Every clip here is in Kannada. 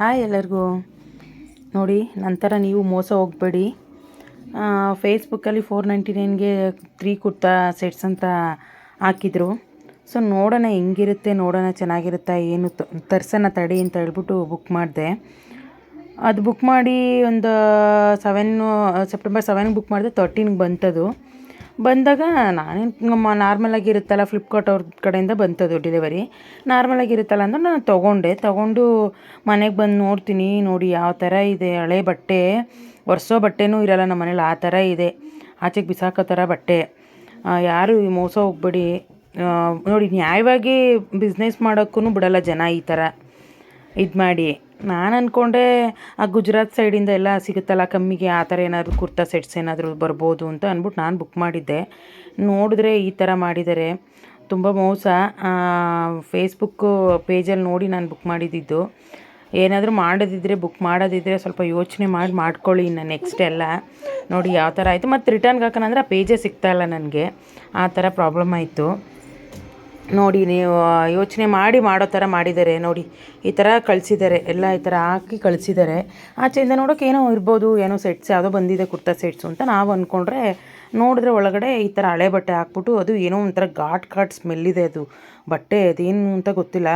ಹಾಯ್ ಎಲ್ಲರಿಗೂ. ನೋಡಿ, ನಂತರ ನೀವು ಮೋಸ ಹೋಗಬೇಡಿ. ಫೇಸ್ಬುಕ್ಕಲ್ಲಿ ಫೋರ್ ನೈಂಟಿ ನೈನ್ಗೆ ತ್ರೀ ಕುರ್ತಾ ಸೆಟ್ಸ್ ಅಂತ ಹಾಕಿದರು. ಸೊ ನೋಡೋಣ ಹೆಂಗಿರುತ್ತೆ, ನೋಡೋಣ ಚೆನ್ನಾಗಿರುತ್ತಾ, ಏನು ತರ್ಸೋಣ ತಡಿ ಅಂತ ಹೇಳ್ಬಿಟ್ಟು ಬುಕ್ ಮಾಡಿದೆ. ಅದು ಬುಕ್ ಮಾಡಿ ಒಂದು ಸೆವೆನ್ನು ಸೆಪ್ಟೆಂಬರ್ ಸೆವೆನ್ಗೆ ಬುಕ್ ಮಾಡಿದೆ ತರ್ಟೀನ್ಗೆ ಬಂತದು. ಬಂದಾಗ ನಾನೇನು ನಮ್ಮ ನಾರ್ಮಲಾಗಿ ಇರುತ್ತಲ್ಲ ಫ್ಲಿಪ್ಕಾರ್ಟ್ ಅವ್ರ ಕಡೆಯಿಂದ ಬಂತದು ಡೆಲಿವರಿ ನಾರ್ಮಲಾಗಿರುತ್ತಲ್ಲ ಅಂದ್ರೆ ನಾನು ತೊಗೊಂಡೆ. ತೊಗೊಂಡು ಮನೆಗೆ ಬಂದು ನೋಡ್ತೀನಿ. ನೋಡಿ ಯಾವ ಥರ ಇದೆ. ಹಳೆ ಬಟ್ಟೆ. ಒರೆಸೋ ಬಟ್ಟೆನೂ ಇರಲ್ಲ ನಮ್ಮ ಮನೇಲಿ. ಆ ಥರ ಇದೆ. ಆಚೆಗೆ ಬಿಸಾಕೋ ಥರ ಬಟ್ಟೆ. ಯಾರು ಮೋಸ ಹೋಗ್ಬೇಡಿ. ನೋಡಿ ನ್ಯಾಯವಾಗಿ ಬಿಸ್ನೆಸ್ ಮಾಡೋಕ್ಕೂ ಬಿಡಲ್ಲ ಜನ ಈ ಥರ ಇದು ಮಾಡಿ. ನಾನು ಅಂದ್ಕೊಂಡೆ ಆ ಗುಜರಾತ್ ಸೈಡಿಂದ ಎಲ್ಲ ಸಿಗುತ್ತಲ್ಲ, ಕಮ್ಮಿಗೆ ಆ ಥರ ಏನಾದರೂ ಕುರ್ತಾ ಸೆಟ್ಸ್ ಏನಾದರೂ ಬರ್ಬೋದು ಅಂತ ಅಂದ್ಬಿಟ್ಟು ನಾನು ಬುಕ್ ಮಾಡಿದ್ದೆ. ನೋಡಿದ್ರೆ ಈ ಥರ ಮಾಡಿದ್ದಾರೆ. ತುಂಬ ಮೋಸ. ಫೇಸ್ಬುಕ್ಕು ಪೇಜಲ್ಲಿ ನೋಡಿ ನಾನು ಬುಕ್ ಮಾಡಿದ್ದಿದ್ದು ಏನಾದರೂ ಮಾಡೋದಿದ್ರೆ ಬುಕ್ ಮಾಡೋದಿದ್ರೆ ಸ್ವಲ್ಪ ಯೋಚನೆ ಮಾಡಿ ಮಾಡ್ಕೊಳ್ಳಿ ಇನ್ನು ನೆಕ್ಸ್ಟ್ ಎಲ್ಲ. ನೋಡಿ, ಯಾವ ಥರ ಆಯಿತು. ಮತ್ತು ರಿಟರ್ನ್ಗೆ ಹಾಕೋಣಂದ್ರೆ ಆ ಪೇಜೇ ಸಿಗ್ತಾಯಿಲ್ಲ ನನಗೆ. ಆ ಥರ ಪ್ರಾಬ್ಲಮ್ ಆಯಿತು. ನೋಡಿ, ನೀವು ಯೋಚನೆ ಮಾಡಿ ಮಾಡೋ ಥರ ಮಾಡಿದ್ದಾರೆ ನೋಡಿ, ಈ ಥರ ಕಳಿಸಿದ್ದಾರೆ ಎಲ್ಲ ಈ ಥರ ಹಾಕಿ ಕಳಿಸಿದ್ದಾರೆ ಆಚೆಯಿಂದ ನೋಡೋಕೆ ಏನೋ ಇರ್ಬೋದು, ಏನೋ ಸೆಟ್ಸ್, ಯಾವುದೋ ಬಂದಿದೆ ಕುರ್ತಾ ಸೆಟ್ಸು ಅಂತ ನಾವು ಅಂದ್ಕೊಂಡ್ರೆ ನೋಡಿದ್ರೆ ಒಳಗಡೆ ಈ ಥರ ಹಳೆ ಬಟ್ಟೆ ಹಾಕ್ಬಿಟ್ಟು ಅದು ಏನೋ ಒಂಥರ ಘಾಟ್ ಘಾಟ್ ಸ್ಮೆಲ್ ಇದೆ ಅದು. ಬಟ್ಟೆ ಅದೇನು ಅಂತ ಗೊತ್ತಿಲ್ಲ.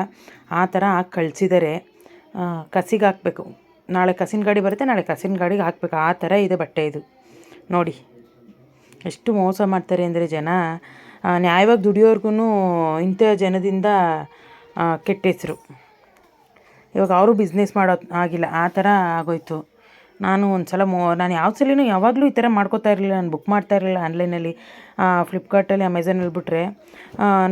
ಆ ಥರ ಹಾಕಿ ಕಳಿಸಿದ್ದಾರೆ ಕಸಿಗೆ ಹಾಕಬೇಕು. ನಾಳೆ ಕಸಿನ ಗಾಡಿ ಬರುತ್ತೆ, ನಾಳೆ ಕಸಿನ ಗಾಡಿಗೆ ಹಾಕ್ಬೇಕು. ಆ ಥರ ಇದೆ ಬಟ್ಟೆ ಇದು. ನೋಡಿ, ಎಷ್ಟು ಮೋಸ ಮಾಡ್ತಾರೆ ಅಂದರೆ ಜನ ನ್ಯಾಯವಾಗಿ ದುಡಿಯೋರ್ಗೂ ಇಂಥ ಜನದಿಂದ ಕೆಟ್ಟ ಹೆಸರು. ಇವಾಗ ಅವರು ಬಿಸ್ನೆಸ್ ಮಾಡೋ ಆಗಿಲ್ಲ ಆ ಥರ ಆಗೋಯ್ತು. ನಾನು ಒಂದು ಸಲ ಮೋ, ನಾನು ಯಾವ ಸಲೂ ಯಾವಾಗಲೂ ಈ ಥರ ಮಾಡ್ಕೋತಾ ಇರಲಿಲ್ಲ, ನಾನು ಬುಕ್ ಮಾಡ್ತಾ ಇರಲಿಲ್ಲ ಆನ್ಲೈನಲ್ಲಿ ಫ್ಲಿಪ್ಕಾರ್ಟಲ್ಲಿ ಅಮೆಝಾನಲ್ಲಿ ಬಿಟ್ಟರೆ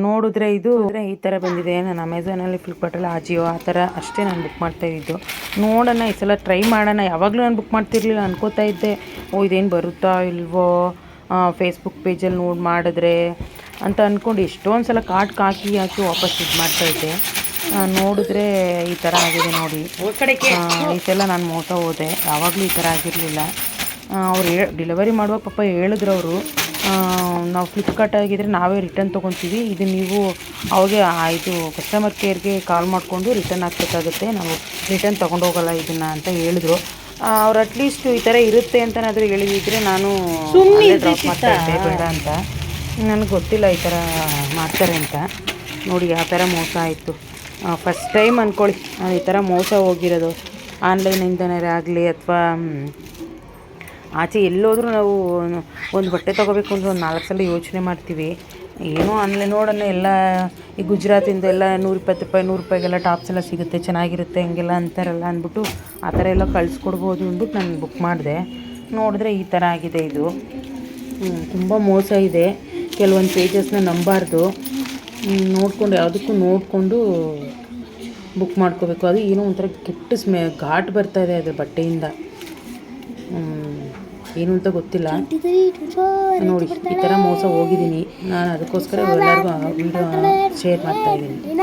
ನೋಡಿದ್ರೆ ಇದು ಈ ಥರ ಬಂದಿದೆ, ನಾನು ಅಮೆಝಾನಲ್ಲಿ ಫ್ಲಿಪ್ಕಾರ್ಟಲ್ಲಿ ಆಜಿಯೋ ಆ ಥರ ಅಷ್ಟೇ ನಾನು ಬುಕ್ ಮಾಡ್ತಾ ಇದ್ದು. ನೋಡೋಣ, ಈ ಸಲ ಟ್ರೈ ಮಾಡೋಣ. ಯಾವಾಗಲೂ ನಾನು ಬುಕ್ ಮಾಡ್ತಿರ್ಲಿಲ್ಲ ಅನ್ಕೋತಾ ಇದ್ದೆ. ಓ, ಇದೇನು ಬರುತ್ತಾ ಇಲ್ವೋ ಫೇಸ್ಬುಕ್ ಪೇಜಲ್ಲಿ ನೋಡಿ ಮಾಡಿದ್ರೆ ಅಂತ ಅಂದ್ಕೊಂಡು ಎಷ್ಟೊಂದು ಸಲ ಕಾರ್ಟ್ ಹಾಕಿ ಹಾಕಿ ವಾಪಸ್ ಇದು ಮಾಡ್ತಾಯಿದ್ದೆ ನೋಡಿದ್ರೆ ಈ ಥರ ಆಗಿದೆ ನೋಡಿ. ಈ ಸಲ ನಾನು ಮೋಸ ಹೋದೆ. ಯಾವಾಗಲೂ ಈ ಥರ ಆಗಿರಲಿಲ್ಲ. ಅವ್ರು ಹೇ ಡೆಲಿವರಿ ಮಾಡುವಾಗ ಪಾಪ ಹೇಳಿದ್ರು ಅವರು. ನಾವು ಫ್ಲಿಪ್ಕಾರ್ಟ್ ಆಗಿದ್ರೆ ನಾವೇ ರಿಟರ್ನ್ ತೊಗೊತೀವಿ. ಇದು ನೀವು ಅವಾಗೆ ಆ ಇದು ಕಸ್ಟಮರ್ ಕೇರ್ಗೆ ಕಾಲ್ ಮಾಡಿಕೊಂಡು ರಿಟರ್ನ್ ಹಾಕಬೇಕಾಗುತ್ತೆ ನಾವು ರಿಟರ್ನ್ ತೊಗೊಂಡು ಹೋಗಲ್ಲ ಇದನ್ನು ಅಂತ ಹೇಳಿದ್ರು. ಅವ್ರು ಅಟ್ಲೀಸ್ಟ್ ಈ ಥರ ಇರುತ್ತೆ ಅಂತನಾದರೂ ಹೇಳಿದ್ರೆ ನಾನು ಡ್ರಾಪ್ ಮಾಡ್ತಾ ಇದ್ದೆ ಬೇಡ ಅಂತ. ನನಗೆ ಗೊತ್ತಿಲ್ಲ ಈ ಥರ ಮಾಡ್ತಾರೆ ಅಂತ. ನೋಡಿ ಯಾವ ಥರ ಮೋಸ ಆಯಿತು. ಫಸ್ಟ್ ಟೈಮ್ ಅಂದ್ಕೊಳ್ಳಿ ನಾನು ಈ ಥರ ಮೋಸ ಹೋಗಿರೋದು. ಆನ್ಲೈನಿಂದನೇ ಆಗಲಿ ಅಥವಾ ಆಚೆ ಎಲ್ಲೋದ್ರೂ ನಾವು ಒಂದು ಬಟ್ಟೆ ತೊಗೋಬೇಕು ಅಂದರೆ ಒಂದು ನಾಲ್ಕು ಸಲ ಯೋಚನೆ ಮಾಡ್ತೀವಿ. ಏನೋ ಆನ್ಲೈನ್ ನೋಡೋಣ, ಎಲ್ಲ ಈ ಗುಜರಾತಿಂದ ಎಲ್ಲ ನೂರಿಪ್ಪತ್ತು ರೂಪಾಯಿ ನೂರು ರೂಪಾಯಿಗೆಲ್ಲ ಟಾಪ್ಸ್ ಎಲ್ಲ ಸಿಗುತ್ತೆ, ಚೆನ್ನಾಗಿರುತ್ತೆ, ಹಂಗೆಲ್ಲ ಅಂತಾರಲ್ಲ ಅಂದ್ಬಿಟ್ಟು ಆ ಥರ ಎಲ್ಲ ಕಳಿಸ್ಕೊಡ್ಬೋದು ಅಂದ್ಬಿಟ್ಟು ನಾನು ಬುಕ್ ಮಾಡಿದೆ. ನೋಡಿದ್ರೆ ಈ ಥರ ಆಗಿದೆ ಇದು. ತುಂಬ ಮೋಸ ಇದೆ. ಕೆಲವೊಂದು ಪೇಜಸ್ನ ನಂಬಾರ್ದು. ನೋಡಿಕೊಂಡು, ಯಾವುದಕ್ಕೂ ನೋಡಿಕೊಂಡು ಬುಕ್ ಮಾಡ್ಕೋಬೇಕು. ಅದು ಏನೋ ಒಂಥರ ಕೆಟ್ಟ ಸ್ಮೆ, ಘಾಟ್ ಬರ್ತಾ ಇದೆ ಅದು ಬಟ್ಟೆಯಿಂದ. ಏನು ಅಂತ ಗೊತ್ತಿಲ್ಲ. ನೋಡಿ, ಈ ಥರ ಮೋಸ ಹೋಗಿದ್ದೀನಿ. ನಾನು ಅದಕ್ಕೋಸ್ಕರ ಎಲ್ಲರಿಗೂ ವಿಡಿಯೋ ಶೇರ್ ಮಾಡ್ತಾ ಇದ್ದೀನಿ.